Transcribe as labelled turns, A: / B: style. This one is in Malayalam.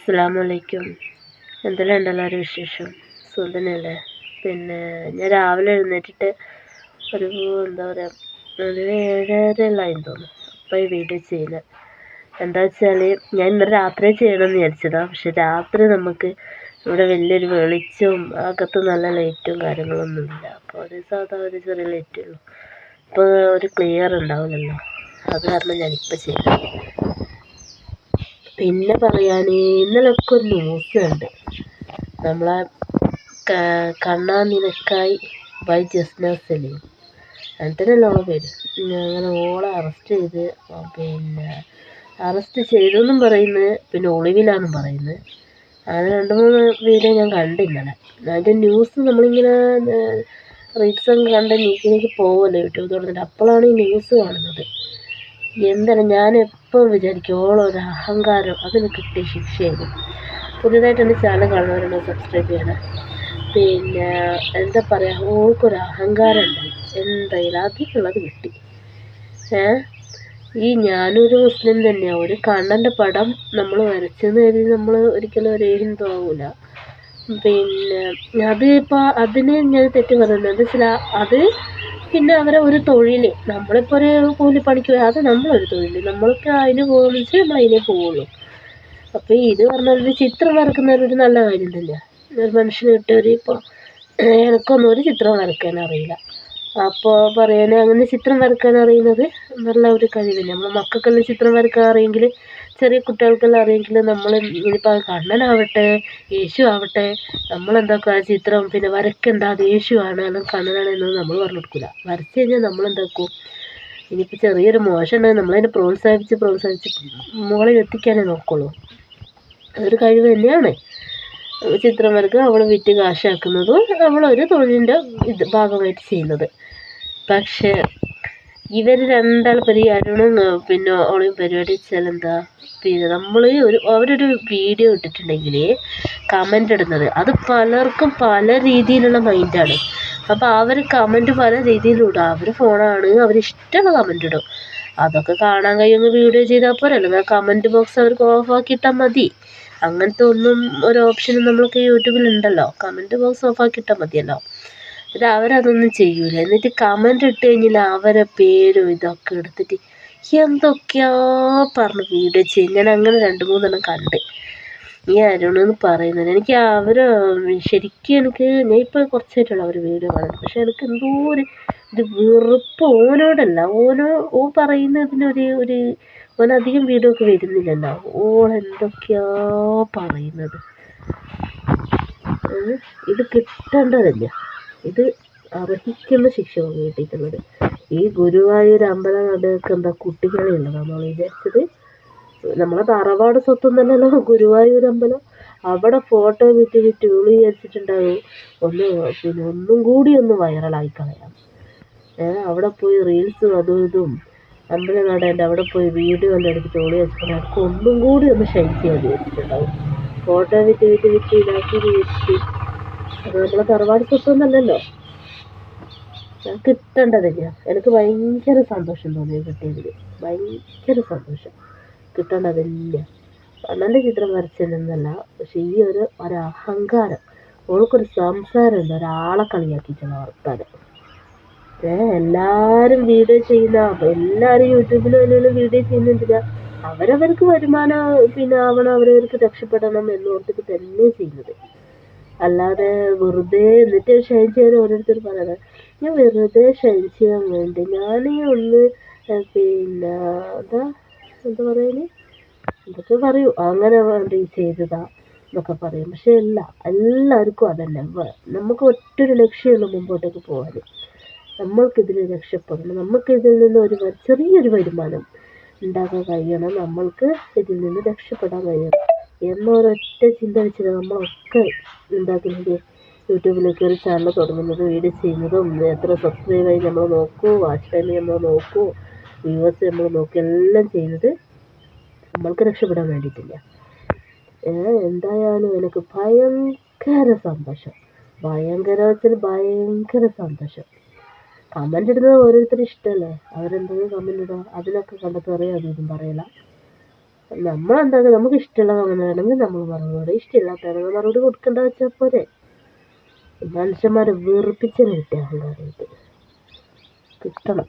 A: അസ്സലാമലൈക്കും. എന്തെല്ലാം ഉണ്ടല്ലോ വിശേഷം? സുഖം തന്നെയല്ലേ പിന്നെ ഞാൻ രാവിലെ എഴുന്നേറ്റിട്ട് ഒരു എന്താ പറയുക ഒരു ഏഴരയെല്ലാമായെന്ന് തോന്നുന്നു. അപ്പോൾ ഈ വീഡിയോ ചെയ്യുന്നത് എന്താ വെച്ചാൽ ഞാൻ ഇന്നലെ രാത്രി ചെയ്യണമെന്ന് വിചാരിച്ചതാണ് പക്ഷെ രാത്രി നമുക്ക് ഇവിടെ വലിയൊരു വെളിച്ചവും അകത്ത് നല്ല ലൈറ്റും കാര്യങ്ങളൊന്നുമില്ല അപ്പോൾ ഒരു സാധാ ഒരു ചെറിയ ലൈറ്റേ ഉള്ളൂ. അപ്പോൾ ഒരു ക്ലിയർ ഉണ്ടാവില്ലല്ലോ. അത് കാരണം ഞാനിപ്പോൾ ചെയ്തത്. പിന്നെ പറയാൻ ഇന്നലൊക്കെ ഒരു ന്യൂസ് കണ്ട്. നമ്മളെ കണ്ണാ നിനക്കായി ബൈ ജസ്ന സലീം അങ്ങനത്തന്നെയല്ലേ ഓളെ പേര്. അങ്ങനെ ഓളെ അറസ്റ്റ് ചെയ്ത് പിന്നെ അറസ്റ്റ് ചെയ്തെന്നും പറയുന്നു പിന്നെ ഒളിവിലാണെന്നും പറയുന്നു. അങ്ങനെ രണ്ട് മൂന്ന് വീഡിയോ ഞാൻ കണ്ടിന്നലെ അതിന്റെ ന്യൂസ് നമ്മളിങ്ങനെ റീൽസൊക്കെ കണ്ട് നീക്കി നീക്കി പോകുമല്ലോ യൂട്യൂബ് തുറന്നിട്ട് അപ്പോഴാണ് ഈ ന്യൂസ് കാണുന്നത്. എന്താണ്? ഞാൻ എപ്പോഴും വിചാരിക്കും ഓളൊരു അഹങ്കാരം അതിന് കിട്ടിയ ശിക്ഷയായിരുന്നു പുതിയതായിട്ട് എന്റെ ചാനൽ കാണുന്നവരുണ്ട് സബ്സ്ക്രൈബ് ചെയ്യണം. പിന്നെ എന്താ പറയുക ഓൾക്കൊരു അഹങ്കാരം ഉണ്ടായി എന്തായാലും അതിനുള്ളത് കിട്ടി. ഏ? ഈ ഞാനൊരു മുസ്ലിം തന്നെയാണ് ഒരു കണ്ണന്റെ പടം നമ്മൾ വരച്ചെന്ന് കരുതി നമ്മൾ ഒരിക്കലും ഒരു ഹിന്ദു ആവില്ല പിന്നെ അത് ഇപ്പോൾ അതിന് ഞാൻ തെറ്റ് പറയുന്നത് എന്താ അത് പിന്നെ അവരെ ഒരു തൊഴിൽ നമ്മളിപ്പോൾ ഒരു കൂലിപ്പണിക്ക് അത് നമ്മളൊരു തൊഴിൽ നമ്മൾക്ക് അതിന് വെച്ചാൽ നമ്മൾ അതിനെ പോവുള്ളൂ. അപ്പോൾ ഇത് പറഞ്ഞാൽ ഒരു ചിത്രം വരയ്ക്കുന്നത് ഒരു നല്ല കാര്യം തന്നെയാണ് ഒരു മനുഷ്യന് കിട്ടിയ ഒരു ഇപ്പോൾ എനിക്കൊന്നും ഒരു ചിത്രം വരയ്ക്കാൻ അറിയില്ല. അപ്പോൾ പറയാൻ അങ്ങനെ ചിത്രം വരയ്ക്കാൻ അറിയുന്നത് നല്ല ഒരു കഴിവ് നമ്മൾ മക്കൾക്കെല്ലാം ചിത്രം വരയ്ക്കാൻ അറിയെങ്കിൽ ചെറിയ കുട്ടികൾക്കെല്ലാം അറിയെങ്കിൽ നമ്മൾ ഇനിയിപ്പോൾ കണ്ണനാവട്ടെ യേശു ആവട്ടെ നമ്മളെന്താക്കുക ചിത്രം പിന്നെ വരയ്ക്കണ്ട അത് യേശുവാണ് അല്ലെങ്കിൽ കണ്ണനാണ് എന്നത് നമ്മൾ പറഞ്ഞു കൊടുക്കില്ല വരച്ചു കഴിഞ്ഞാൽ നമ്മളെന്താക്കും? ഇനിയിപ്പോൾ ചെറിയൊരു മോശം ഉണ്ടെങ്കിൽ നമ്മളതിനെ പ്രോത്സാഹിപ്പിച്ച് പ്രോത്സാഹിപ്പിച്ച് മുകളിൽ എത്തിക്കാനേ നോക്കുള്ളൂ. അതൊരു കഴിവ് തന്നെയാണ്. ചിത്രം വരയ്ക്കുക അവൾ വിറ്റ് കാശാക്കുന്നതും അവളൊരു തൊഴിലിന്റെ ഇത് ഭാഗമായിട്ട് ചെയ്യുന്നത്. പക്ഷേ ഇവർ രണ്ടാൾ പരി അരുണും പിന്നെ ഓളിയും പരിപാടി വെച്ചാൽ എന്താ പിന്നെ നമ്മൾ ഒരു അവരൊരു വീഡിയോ ഇട്ടിട്ടുണ്ടെങ്കിൽ കമന്റ് ഇടുന്നത്. അത് പലർക്കും പല രീതിയിലുള്ള മൈൻഡാണ് അപ്പോൾ അവർ കമന്റ് പല രീതിയിലും ഇടും. അവർ ഫോണാണ് അവർ ഇഷ്ടമുള്ള കമന്റ് ഇടും. അതൊക്കെ കാണാൻ കഴിയുമെങ്കിൽ വീഡിയോ ചെയ്താൽ പോരെ. അല്ലെങ്കിൽ കമന്റ് ബോക്സ് അവർക്ക് ഓഫ് ഇട്ടാൽ മതി. അങ്ങനത്തെ ഒന്നും ഒരു ഓപ്ഷനും നമ്മൾക്ക് യൂട്യൂബിൽ ഉണ്ടല്ലോ. കമന്റ് ബോക്സ് ഓഫ് ഇട്ടാൽ മതിയല്ലോ. ഇത് അവരതൊന്നും ചെയ്യൂല. എന്നിട്ട് കമന്റ് ഇട്ട് കഴിഞ്ഞാൽ അവരെ പേരും ഇതൊക്കെ എടുത്തിട്ട് എന്തൊക്കെയാ പറഞ്ഞു വീഡിയോ ചെയ്യും. ഞാൻ അങ്ങനെ രണ്ട് മൂന്നെണ്ണം കണ്ട്. ഈ അരുണെന്ന് പറയുന്നത്. എനിക്ക് അവർ ശരിക്കും എനിക്ക് ഞാൻ ഇപ്പോൾ കുറച്ചായിട്ടുള്ള ഒരു വീഡിയോ കാണുന്നത്. പക്ഷെ എനിക്ക് എന്തോ ഒരു ഒരു വെറുപ്പ്. ഓനോടല്ല. ഓനോ ഓ പറയുന്നതിനൊരു ഒരു ഓനധികം വീഡിയോ ഒക്കെ വരുന്നില്ലല്ലോ. ഓൾ എന്തൊക്കെയാ പറയുന്നത്? ഇത് കിട്ടേണ്ടതല്ല? ഇത് അർഹിക്കുന്ന ശിക്ഷയാണ് കിട്ടിയിട്ടുള്ളത്. ഈ ഗുരുവായൂർ അമ്പലം നടക്ക് എന്താ കുട്ടികളെ ഉണ്ട് നമ്മൾ വിചാരിച്ചത് നമ്മളെ തറവാട് സ്വത്തും തന്നെയല്ലോ ഗുരുവായൂർ അമ്പലം. അവിടെ ഫോട്ടോ വിറ്റ് വിറ്റ് വിളി വിചാരിച്ചിട്ടുണ്ടാകും ഒന്ന് പിന്നെ ഒന്നും കൂടി ഒന്ന് വൈറലായി കളയാം. അവിടെ പോയി റീൽസും അതും ഇതും അമ്പലം നടേണ്ട അവിടെ പോയി വീഡിയോ എല്ലാം എടുത്ത് ജോളി വെച്ചിട്ട് ഒന്നും കൂടി ഒന്ന് ഷൈൻ ചെയ്യാൻ വിചാരിച്ചിട്ടുണ്ടാവും. ഫോട്ടോ വിറ്റ് വിറ്റ് വിറ്റ് ഇതാക്കി അത് നമ്മളെ തറവാട് സ്വത്തൊന്നല്ലല്ലോ. കിട്ടേണ്ടതില്ല. എനിക്ക് ഭയങ്കര സന്തോഷം തോന്നി കിട്ടിയതിൽ. ഭയങ്കര സന്തോഷം. കിട്ടേണ്ടതില്ല. നല്ല ചിത്രം വരച്ചതെന്നല്ല പക്ഷെ ഈ ഒരു ഒരു അഹങ്കാരം ഓൾക്കൊരു സംസാരമുണ്ട് ഒരാളെ കളിയാക്കിയിട്ടുള്ള വർത്താനം. ഏ എല്ലാവരും വീഡിയോ ചെയ്യുന്ന എല്ലാവരും യൂട്യൂബിലും എന്തെങ്കിലും വീഡിയോ ചെയ്യുന്നുണ്ടില്ല അവരവർക്ക് വരുമാനം പിന്നെ ആവണം അവരവർക്ക് രക്ഷപ്പെടണം എന്നോർത്തിട്ട് തന്നെ ചെയ്യുന്നത്. അല്ലാതെ വെറുതെ എന്നിട്ട് ഷൈൻ ചെയ്യാൻ ഓരോരുത്തർ പറയണം. ഞാൻ വെറുതെ ഷൈൻ ചെയ്യാൻ വേണ്ടി. ഞാനീ ഒന്ന് പിന്നെ എന്താ എന്താ പറയുന്നത് എന്തൊക്കെ പറയൂ. അങ്ങനെ വേണ്ടി ചെയ്തതാ എന്നൊക്കെ പറയും. പക്ഷെ അല്ല എല്ലാവർക്കും അതല്ല. നമുക്ക് ഒറ്റൊരു ലക്ഷ്യമുള്ളൂ മുമ്പോട്ടേക്ക് പോകാൻ നമ്മൾക്കിതിൽ രക്ഷപ്പെടണം. നമുക്കിതിൽ നിന്ന് ഒരു ചെറിയൊരു വരുമാനം ഉണ്ടാക്കാൻ കഴിയണം. നമ്മൾക്ക് ഇതിൽ നിന്ന് രക്ഷപ്പെടാൻ കഴിയണം. എന്നൊരൊറ്റ ചിന്ത വെച്ചിട്ട് നമ്മളൊക്കെ ഉണ്ടാക്കുന്നത്. യൂട്യൂബിലേക്ക് ഒരു ചാനൽ തുടങ്ങുന്നതും വീഡിയോ ചെയ്യുന്നതും എത്ര സബ്സ്ക്രൈബ് ആയി നമ്മൾ നോക്കൂ വാച്ച് ടൈം നമ്മൾ നോക്കൂ വ്യൂവേഴ്സ് നമ്മൾ നോക്കുക എല്ലാം ചെയ്യുന്നത് നമ്മൾക്ക് രക്ഷപ്പെടാൻ വേണ്ടിയിട്ടില്ല. എന്തായാലും എനിക്ക് ഭയങ്കര സന്തോഷം. ഭയങ്കര വെച്ചാൽ ഭയങ്കര സന്തോഷം. കമന്റ് ഇടുന്നത് ഓരോരുത്തരും ഇഷ്ടമല്ലേ അവരെന്തെങ്കിലും കമന്റ് ഇടുക? അതിലൊക്കെ കണ്ടിട്ട് അറിയാം അതും ഇതും പറയില്ല. നമ്മളെന്താക്കുക നമുക്ക് ഇഷ്ടമുള്ള അങ്ങനെ വേണമെങ്കിൽ നമ്മൾ മറുപടി ഇഷ്ടമില്ലാത്തവരെ മറുപടി കൊടുക്കേണ്ട വെച്ചാൽ പോരെ. മനുഷ്യന്മാരെ അഹങ്കാരം ഇത് കിട്ടണം.